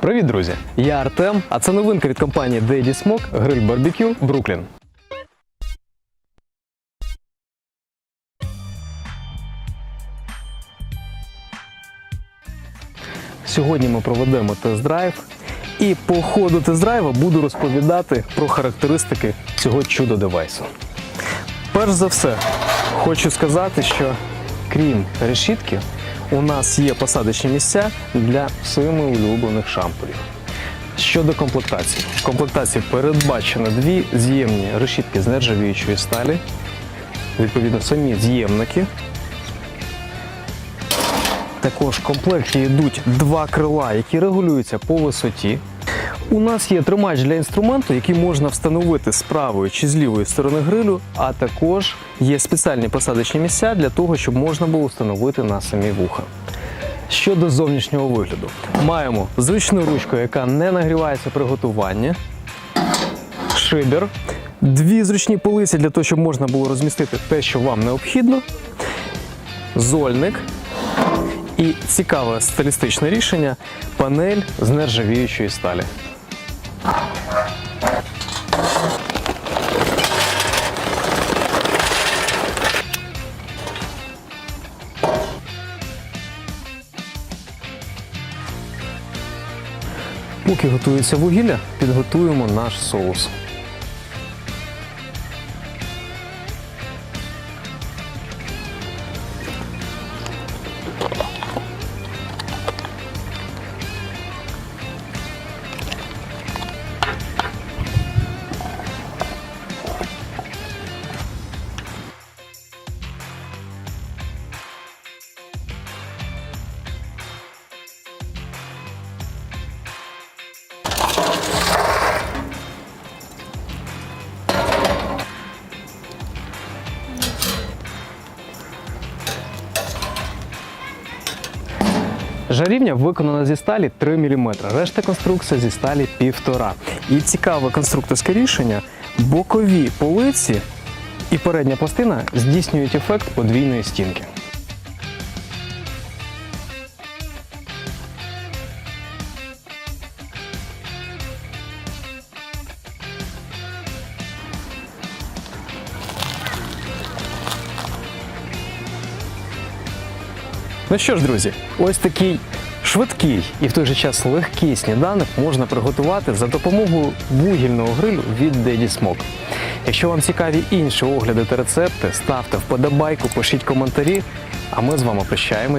Привіт, друзі! Я Артем, а це новинка від компанії Daddy Smoke гриль барбекю Бруклін. Сьогодні ми проведемо тест-драйв, і по ходу тест-драйва буду розповідати про характеристики цього чудо девайсу. Перш за все, хочу сказати, що крім решітки, у нас є посадочні місця для своїми улюблених шампурів. Щодо комплектації, в комплектації передбачено дві з'ємні решітки з нержавіючої сталі, відповідно, самі з'ємники. Також в комплекті йдуть два крила, які регулюються по висоті. У нас є тримач для інструменту, який можна встановити з правої чи з лівої сторони грилю, а також є спеціальні посадочні місця для того, щоб можна було встановити на самі вуха. Щодо зовнішнього вигляду, маємо зручну ручку, яка не нагрівається при готуванні, шибер, дві зручні полиці для того, щоб можна було розмістити те, що вам необхідно, зольник. І цікаве стилістичне рішення панель з нержавіючої сталі. Поки готується вугілля, підготуємо наш соус. Жарівня виконана зі сталі 3 мм, решта конструкція зі сталі 1,5 І цікаве конструкторське рішення: бокові полиці і передня пластина здійснюють ефект подвійної стінки. Ну що ж, друзі, ось такий швидкий і в той же час легкий сніданок можна приготувати за допомогою вугільного грилю від Daddy Smoke. Якщо вам цікаві інші огляди та рецепти, ставте вподобайку, пишіть коментарі, а ми з вами прощаємось.